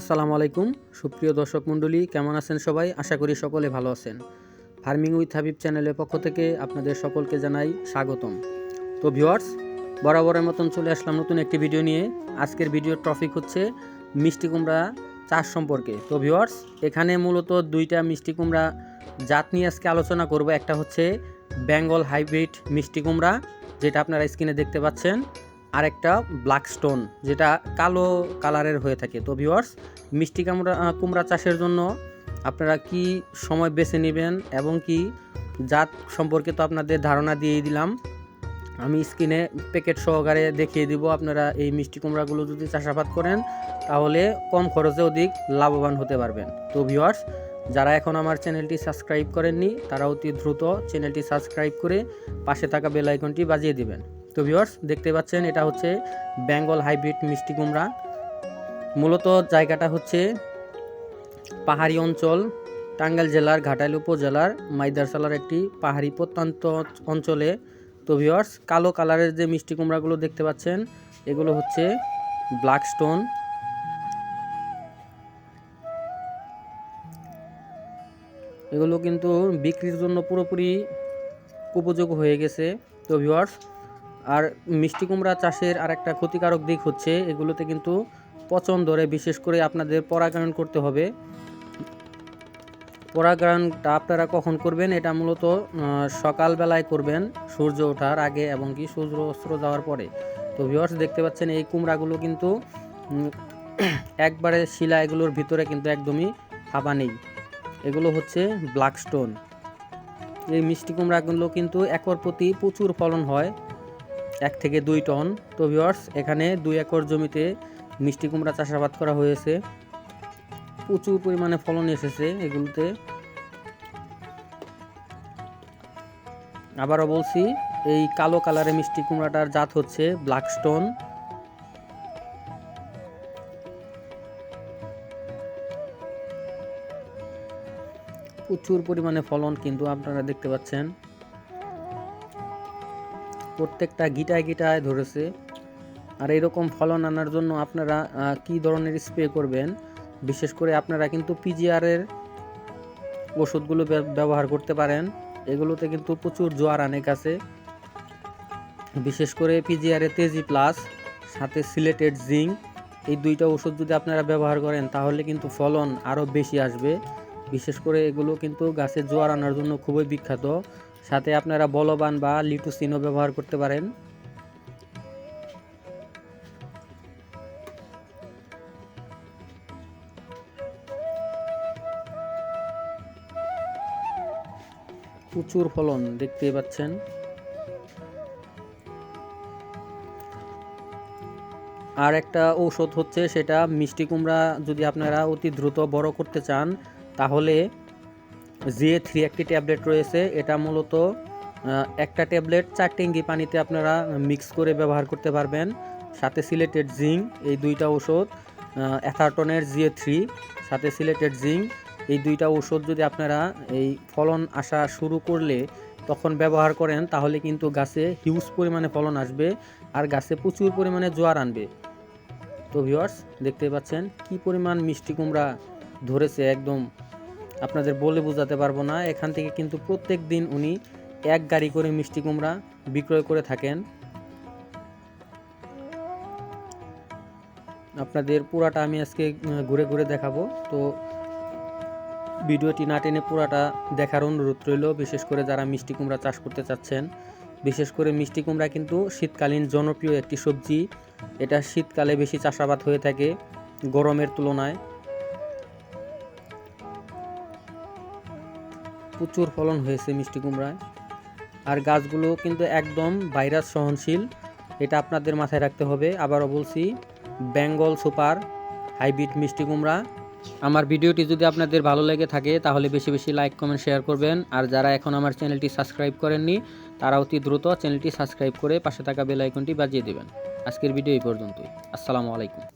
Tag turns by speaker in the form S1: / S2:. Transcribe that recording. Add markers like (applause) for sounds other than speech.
S1: আসসালামু আলাইকুম। সুপ্রিয় দর্শক মণ্ডলী, কেমন আছেন সবাই? আশা করি সকলে ভালো আছেন। ফার্মিং উইথ হাবিব চ্যানেলের পক্ষ থেকে আপনাদের সকলকে জানাই স্বাগতম। তো ভিউয়ার্স, বরাবরের মতন চলে আসলাম নতুন একটি ভিডিও নিয়ে। আজকের ভিডিওর টপিক হচ্ছে মিষ্টি কুমড়া চাষ সম্পর্কে। তো ভিউয়ার্স, এখানে মূলত দুইটা মিষ্টি কুমড়া জাত নিয়ে আজকে আলোচনা করব। একটা হচ্ছে বেঙ্গল হাইব্রিড মিষ্টি কুমড়া, যেটা আপনারা স্ক্রিনে দেখতে পাচ্ছেন। আরেকটা ব্ল্যাক স্টোন যেটা কালো কালারের হয়ে থাকে। তো ভিউয়ার্স মিষ্টি কামড়া কুমড়া চাষের জন্য আপনারা কি সময় বেছে নেবেন এবং কি জাত সম্পর্কে তো আপনাদের ধারণা দিয়েই দিলাম। আমি স্ক্রিনে প্যাকেট সহকারে দেখিয়ে দিব, আপনারা এই মিষ্টি কুমড়াগুলো যদি চাষাবাদ করেন, তাহলে কম খরচে অধিক লাভবান হতে পারবেন। তো ভিউয়ার্স যারা এখন আমার চ্যানেলটি সাবস্ক্রাইব করেননি, তারা অতি দ্রুত চ্যানেলটি সাবস্ক্রাইব করে পাশে থাকা বেল আইকনটি বাজিয়ে দিবেন। তো ভিউয়ার্স দেখতে পাচ্ছেন, এটা হচ্ছে বেঙ্গল হাইব্রিড মিষ্টি কুমড়া। মূলত জায়গাটা হচ্ছে পাহাড়ি অঞ্চল, টাঙ্গাইল জেলার ঘাটাইল উপজেলার মাইদারসালার একটি পাহাড়ি প্রত্যন্ত অঞ্চলে। তো ভিউয়ার্স কালো কালারের যে মিষ্টি কুমড়াগুলো দেখতে পাচ্ছেন, এগুলো হচ্ছে ব্ল্যাক স্টোন। এগুলো কিন্তু বিক্রির জন্য পুরোপুরি উপযোগ হয়ে গেছে। তো ভিউয়ার্স আর মিষ্টি কুমড়া চাষের আর একটা ক্ষতিকারক দিক হচ্ছে, এগুলোতে কিন্তু পচন ধরে, বিশেষ করে আপনাদের পরাগায়ন করতে হবে। পরাগায়নটা আপনারা কখন করবেন? এটা মূলত সকালবেলায় করবেন, সূর্য ওঠার আগে এবং কি সূর্য অস্ত্র যাওয়ার পরে। তো ভিউয়ার্স দেখতে পাচ্ছেন, এই কুমড়াগুলো কিন্তু (clears throat) একবারে শিলা এগুলোর ভিতরে কিন্তু একদমই ফাঁপা নেই। এগুলো হচ্ছে ব্ল্যাক স্টোন এই মিষ্টি কুমড়াগুলো কিন্তু একর প্রতি প্রচুর ফলন হয়। এক থেকে দুই টন। তো ভিউয়ার্স এখানে দুই একর জমিতে মিষ্টি কুমড়া চাষাবাদ করা হয়েছে। প্রচুর পরিমাণে ফলন এসেছে এগুলোতে। আবারও বলছি, এই কালো কালারের মিষ্টি কুমড়াটার জাত হচ্ছে ব্ল্যাক স্টোন প্রচুর পরিমাণে ফলন কিন্তু আপনারা দেখতে পাচ্ছেন। প্রত্যেকটা গিটায় গিটায় ধরেছে। আর এরকম ফলন আনার জন্য আপনারা কি ধরনের স্প্রে করবেন? বিশেষ করে আপনারা কিন্তু পিজিআরের ওষুধগুলো ব্য- ব্যবহার করতে পারেন। এগুলোতে কিন্তু প্রচুর জোয়ার অনেক আছে। বিশেষ করে পিজিআরে তেজি প্লাস সাথে সিলেটেড জিঙ্ক এই দুইটা ওষুধ যদি আপনারা ব্যবহার করেন, তাহলে কিন্তু ফলন আরও বেশি আসবে। বিশেষ করে এগুলো কিন্তু গাছের জোয়ার আনার জন্য খুবই বিখ্যাত। সাথে আপনারা বলবান বা লিটু লিটুসিনও ব্যবহার করতে পারেন। প্রচুর ফলন দেখতে পাচ্ছেন। আর একটা ঔষধ হচ্ছে সেটা মিষ্টি কুমড়া, যদি আপনারা অতি দ্রুত বড় করতে চান, তাহলে যে থ্রি একটি ট্যাবলেট রয়েছে, এটা মূলত একটা ট্যাবলেট চার টেঙ্গি পানিতে আপনারা মিক্স করে ব্যবহার করতে পারবেন। সাথে সিলেটেড জিঙ্ক, এই দুইটা ওষুধ অ্যাথারটনের জিএ থ্রি সাথে সিলেটেড জিঙ্ক, এই দুইটা ওষুধ যদি আপনারা এই ফলন আসা শুরু করলে তখন ব্যবহার করেন, তাহলে কিন্তু গাছে হিউজ পরিমাণে ফলন আসবে আর গাছে প্রচুর পরিমাণে জোয়ার আনবে। তো ভিউয়ার্স দেখতে পাচ্ছেন কি পরিমাণ মিষ্টি কুমড়া ধরেছে একদম আপনাদের বলে বোঝাতে পারব না। এখান থেকে কিন্তু প্রত্যেক দিন উনি এক গাড়ি করে মিষ্টি কুমড়া বিক্রয় করে থাকেন। আপনাদের পুরাটা আমি আজকে ঘুরে ঘুরে দেখাবো। তো ভিডিওটি না টেনে পুরাটা দেখার অনুরোধ রইল, বিশেষ করে যারা মিষ্টি কুমড়া চাষ করতে চাচ্ছেন। বিশেষ করে মিষ্টি কুমড়া কিন্তু শীতকালীন জনপ্রিয় একটি সবজি। এটা শীতকালে বেশি চাষাবাদ হয়ে থাকে গরমের তুলনায়। প্রচুর ফলন হয়েছে মিষ্টি কুমড়ায়। আর গাছগুলো কিন্তু একদম ভাইরাস সহনশীল, এটা আপনাদের মাথায় রাখতে হবে। আবারও বলছি, বেঙ্গল সুপার হাইব্রিড মিষ্টি কুমড়া। আমার ভিডিওটি যদি আপনাদের ভালো লেগে থাকে, তাহলে বেশি বেশি লাইক, কমেন্ট, শেয়ার করবেন। আর যারা এখন আমার চ্যানেলটি সাবস্ক্রাইব করেননি, তারা অতি দ্রুত চ্যানেলটি সাবস্ক্রাইব করে পাশে থাকা বেল আইকনটি বাজিয়ে দেবেন। আজকের ভিডিও এই পর্যন্তই। আসসালামু আলাইকুম।